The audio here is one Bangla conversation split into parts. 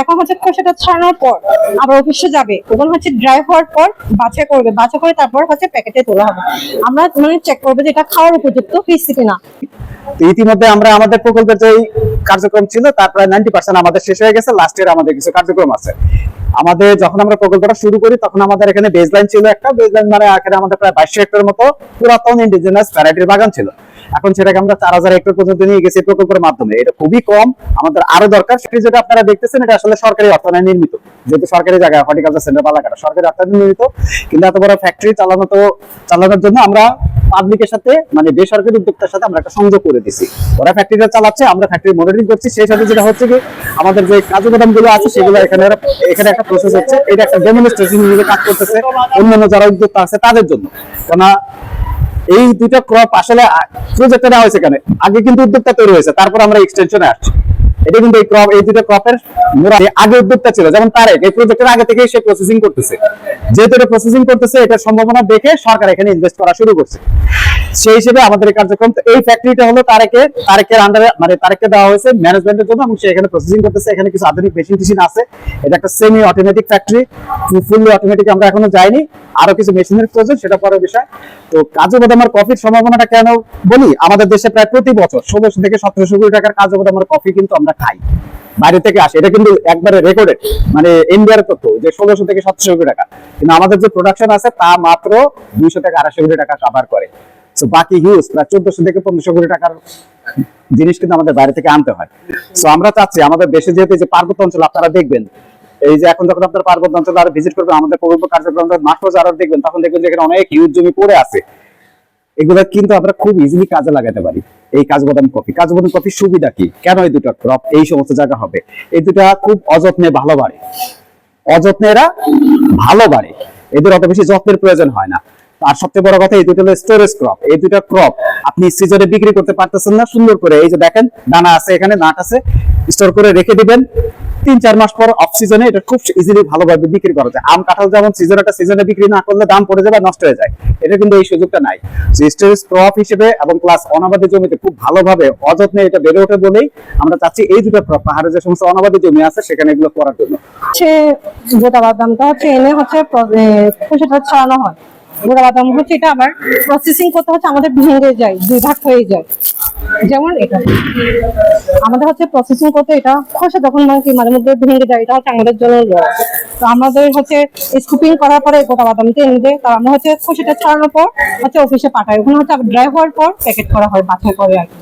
এখন হচ্ছে খোসাটা ছাড়ানোর পর আবার অফিসে যাবে। তখন হচ্ছে ড্রাই হওয়ার পর বাছাই করবে। বাছাই করে তারপর হচ্ছে প্যাকেটে তোলা হবে। আমরা মানে চেক করব যে এটা খাওয়ার উপযুক্ত হয়েছে কিনা। ইতিমধ্যে আমরা আমাদের প্রকল্পের যে কার্যক্রম ছিল, তার প্রায় নাইনটি পার্সেন্ট আমাদের শেষ হয়ে গেছে। লাস্ট ইয়ার আমাদের কিছু কার্যক্রম আছে। আমাদের যখন আমরা প্রকল্পটা শুরু করি, তখন আমাদের এখানে বেসলাইন ছিল একটা। বেসলাইন মানে এখানে আমাদের প্রায় বাইশশো হেক্টর মতো পুরাতন ইন্ডিজিনাস ভ্যারাইটির বাগান ছিল। এখন সেটাকে আমরা চার হাজার হেক্টর পর্যন্ত নিয়ে গেছি প্রকল্পের মাধ্যমে। এটা খুবই কম, আমাদের আরও দরকার। সেটি যেটা আপনারা দেখতেছেন, এটা আসলে সরকারি অর্থায়নে নির্মিত। যেহেতু সরকারি জায়গায় হর্টিকালচার সেন্টার বালাকাটা সরকারি অর্থায়নে নির্মিত। কিন্তু এত বড় ফ্যাক্টরি চালানো তো, চালানোর জন্য আমরা পাবলিকের সাথে মানে বেসরকারি উদ্যোক্তার সাথে আমরা একটা সংযোগ করে দিছি। ওরা ফ্যাক্টরিটা চালাচ্ছে, আমরা ফ্যাক্টরি মনিটরিং করছি। সেই সাথে যেটা হচ্ছে কি, আমাদের যে কাজু বাদামগুলো আছে, সেগুলো এখানে এখানে একটা প্রসেস হচ্ছে। এটা একটা ডেমনস্ট্রেশন হিসেবে কাজ করতেছে অন্যান্য যারা উদ্যোক্তা আছে তাদের জন্য। কেননা এই দুইটা ক্রপ আসলে প্রজেক্টটা দেওয়া হয়েছে কেন? আগে কিন্তু উদ্যোক্তা তৈরি হয়েছে, তারপর আমরা এক্সটেনশনে আসছি। এটা কিন্তু এই ক্রপ এই দুটো ক্রপের আগে ছিল, যেমন এই প্রজেক্টের আগে সে প্রসেসিং করতেছে। যেহেতু এটা প্রসেসিং করতেছে সম্ভাবনা দেখে সরকার এখানে ইনভেস্ট করা শুরু করছে। সেই হিসেবে আমাদের কার্যক্রম এই ফ্যাক্টরিটা হলো তারেকে, তারেকের আন্ডারে মানে তারেককে দেওয়া হয়েছে ম্যানেজমেন্টের জন্য, এবং সে এখানে প্রসেসিং করতেছে। এখানে কিছু আধুনিক মেশিন টেশিন আছে। এটা একটা semi automatic factory fully automatic আমরা এখনও যাইনি। আরও কিছু মেশিনের প্রয়োজন, সেটা পরের বিষয়। তো কাজু বাদামের কফির সম্ভাবনাটা কেন বলি? আমাদের দেশে প্রায় প্রতি বছর ষোলোশো থেকে সতেরোশো কোটি টাকার কাজু বাদামের কফি কিন্তু আমরা খাই। বাইরে থেকে আসে। এটা কিন্তু একবারে রেকর্ডেড মানে ইন্ডিয়ার তথ্য, যে ষোলোশো থেকে সতেরোশো কোটি টাকা। কিন্তু আমাদের যে প্রোডাকশন আছে, তা মাত্র দুইশো থেকে আড়াইশো কোটি টাকা কাভার করে। তো বাকি হিউজ প্রায় চোদ্দশো থেকে পনেরোশো কোটি টাকার জিনিস কিন্তু আমাদের বাইরে থেকে আনতে হয়। তো আমরা চাচ্ছি, আমাদের দেশে যেহেতু যে পার্বত্য অঞ্চল, আপনারা দেখবেন, এই যে এখন যখন আপনার পার্বত্য অঞ্চল আরও ভিজিট করবেন, আমাদের প্রকল্প কার্যক্রম মাঠ আরও দেখবেন, তখন দেখবেন যে এখানে অনেক হিউজ জমি পড়ে আছে। এগুলো কিন্তু আমরা খুব ইজিলি কাজে লাগাতে পারি। এই কাজু বাদাম কফি। কাজু বাদাম কফির সুবিধা কি? কেন এই দুটো ক্রপ এই সমস্ত জায়গা হবে? এই দুটা খুব অযত্নে ভালো বাড়ে। অযত্নে এরা ভালো বাড়ে। এদের অত বেশি যত্নের প্রয়োজন হয় না। আর সবচেয়ে বড় কথা, এই দুটো হলো স্টোরেজ ক্রপ এই দুটো ক্রপ আপনি সিজনে বিক্রি করতে পারতেছেন না, সুন্দর করে। এই যে দেখেন, দানা আছে এখানে, নাট আছে। স্টোর করে রেখে দিবেন। তিন চার মাস পর অফ সিজনে এটা খুব ইজিলি ভালোভাবে বিক্রি করা যায়। আম, কাঁঠাল যেমন সিজন একটা সিজনে বিক্রি না করলে দাম পড়ে যাবে নষ্ট হয়ে যায়। এটা কিন্তু এই সুযোগটা নাই। স্টোরেজ ক্রপ হিসেবে এবং প্লাস অনাবাদী জমিতে খুব ভালোভাবে অযত্নে এটা বেড়ে ওঠে বলেই আমরা চাচ্ছি এই দুটো ক্রপ পাহাড়ে যে সমস্ত অনাবাদী জমি আছে সেখানে এগুলো করার জন্য। হচ্ছে গোটা বাদামটা হচ্ছে এনে হচ্ছে খোসাটা ছাড়ানো হয়। গোটা বাদাম হচ্ছে এটা আবার প্রসেসিং করতে হচ্ছে, আমাদের ভেঙে যায় দুই ভাগ হয়ে যায়। যেমন এটা। আমাদের হচ্ছে প্রসেসিং করতে এটা খোসা যখন মানে মাঝে মধ্যে ভেঙে যায়, এটা হচ্ছে আমাদের জন্য তো আমাদের হচ্ছে স্কুপিং করার পরে গোটা বাদামটা এনে দেয়, তো আমরা হচ্ছে খসেটা ছাড়ানোর পর হচ্ছে অফিসে পাঠাই। ওখানে হচ্ছে ড্রাই হওয়ার পর প্যাকেট করা হয়, বাছাই করে আর কি।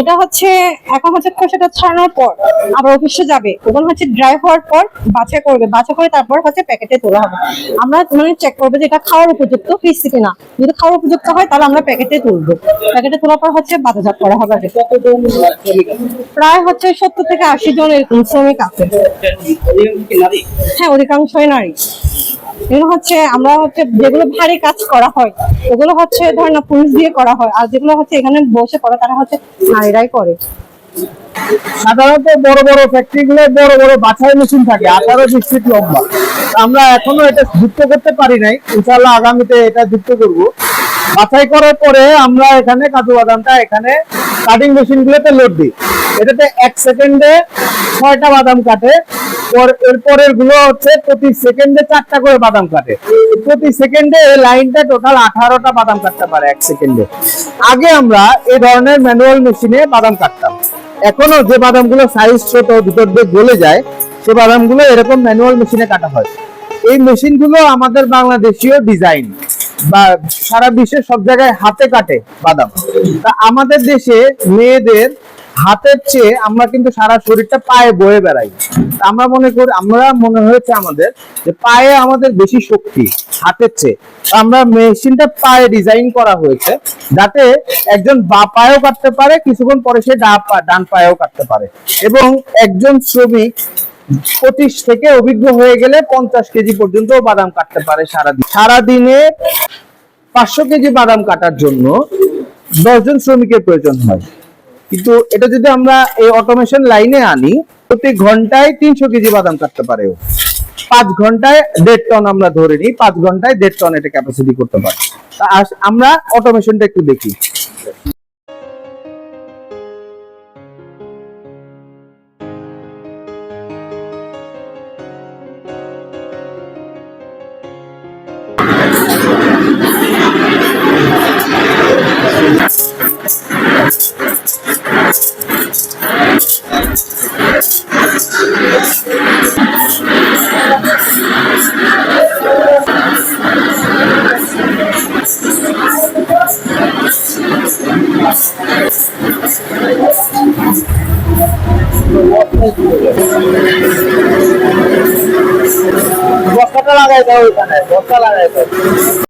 এটা? হচ্ছে এখন হচ্ছে খোসাটা ছাড়ানোর পর আবার অফিসে যাবে। তখন হচ্ছে ড্রাই হওয়ার পর বাছাই করবে। বাছাই করে তারপর হচ্ছে প্যাকেটে তোলা হবে। আমরা মানে চেক করব যে এটা খাওয়ার উপযুক্ত হয়েছে কিনা। যদি খাওয়ার উপযুক্ত হয় তাহলে আমরা প্যাকেটে তুলবো। প্যাকেটে তোলার পর হচ্ছে বাজারজাত করা হবে? প্রায় হচ্ছে সত্তর থেকে আশি জন এরকম শ্রমিক আছে। হ্যাঁ অধিকাংশই নারী। এগুলো হচ্ছে, আমরা হচ্ছে যেগুলো ভারী কাজ করা হয়, ওগুলো হচ্ছে ধর না পুরুষ দিয়ে করা হয়, আর যেগুলো হচ্ছে এখানে বসে করে তারা হচ্ছে নারীরাই করে। সাধারণত বড় বড় ফ্যাক্টরি গুলো বড় বড় বাছাই মেশিন থাকে, আঠারো ফিট লম্বা। আমরা এখনও এটা যুক্ত করতে পারি নাই ইনশাল্লাহ আগামীতে এটা যুক্ত করব। বাছাই করার পরে আমরা এখানে কাজু বাদামটা এখানে কাটিং মেশিন গুলোতে লোড দিই। এটাতে এক সেকেন্ডে ছয়টা বাদাম কাটে এরপরেরগুলো হচ্ছে প্রতি সেকেন্ডে চারটা করে বাদাম কাটে। প্রতি সেকেন্ডে এই লাইনটা টোটাল আঠারোটা বাদাম কাটতে পারে এক সেকেন্ডে আগে আমরা ধরনের ম্যানুয়াল মেশিনে বাদাম কাটতাম। এখনও যে বাদামগুলো সাইজ ছোট, ভিতর দিয়ে গলে যায়, সে বাদামগুলো এরকম ম্যানুয়াল মেশিনে কাটা হয়। এই মেশিনগুলো আমাদের বাংলাদেশীয় ডিজাইন বা সারা বিশ্বের সব জায়গায় হাতে কাটে বাদাম। তা আমাদের দেশে মেয়েদের হাতের চেয়ে আমরা কিন্তু সারা শরীরটা পায়ে বয়ে বেড়াই। আমরা মনে করি, আমরা মনে হয়েছে আমাদের যে পায়ে আমাদের বেশি শক্তি, হাতের চেয়ে। আমরা মেশিনটা পায়ে ডিজাইন করা হয়েছে যাতে একজন বা পায়েও কাটতে পারে, কিছুক্ষণ পরে সে ডান পায়েও কাটতে পারে। এবং একজন শ্রমিক পঁচিশ থেকে অভিজ্ঞ হয়ে গেলে পঞ্চাশ কেজি পর্যন্ত বাদাম কাটতে পারে সারাদিন। সারাদিনে পাঁচশো কেজি বাদাম কাটার জন্য দশজন শ্রমিকের প্রয়োজন হয়। কিন্তু এটা যদি আমরা এই অটোমেশন লাইনে আনি, প্রতি ঘন্টায় তিনশো কেজি বাদাম কাটতে পারে পাঁচ ঘন্টায় দেড় টন আমরা ধরে নিই, পাঁচ ঘন্টায় দেড় টন এটা ক্যাপাসিটি করতে পারে। আমরা অটোমেশনটা একটু দেখি। বস্তাটা লাগাই দাও ওইখানে বস্তা লাগাই দাও।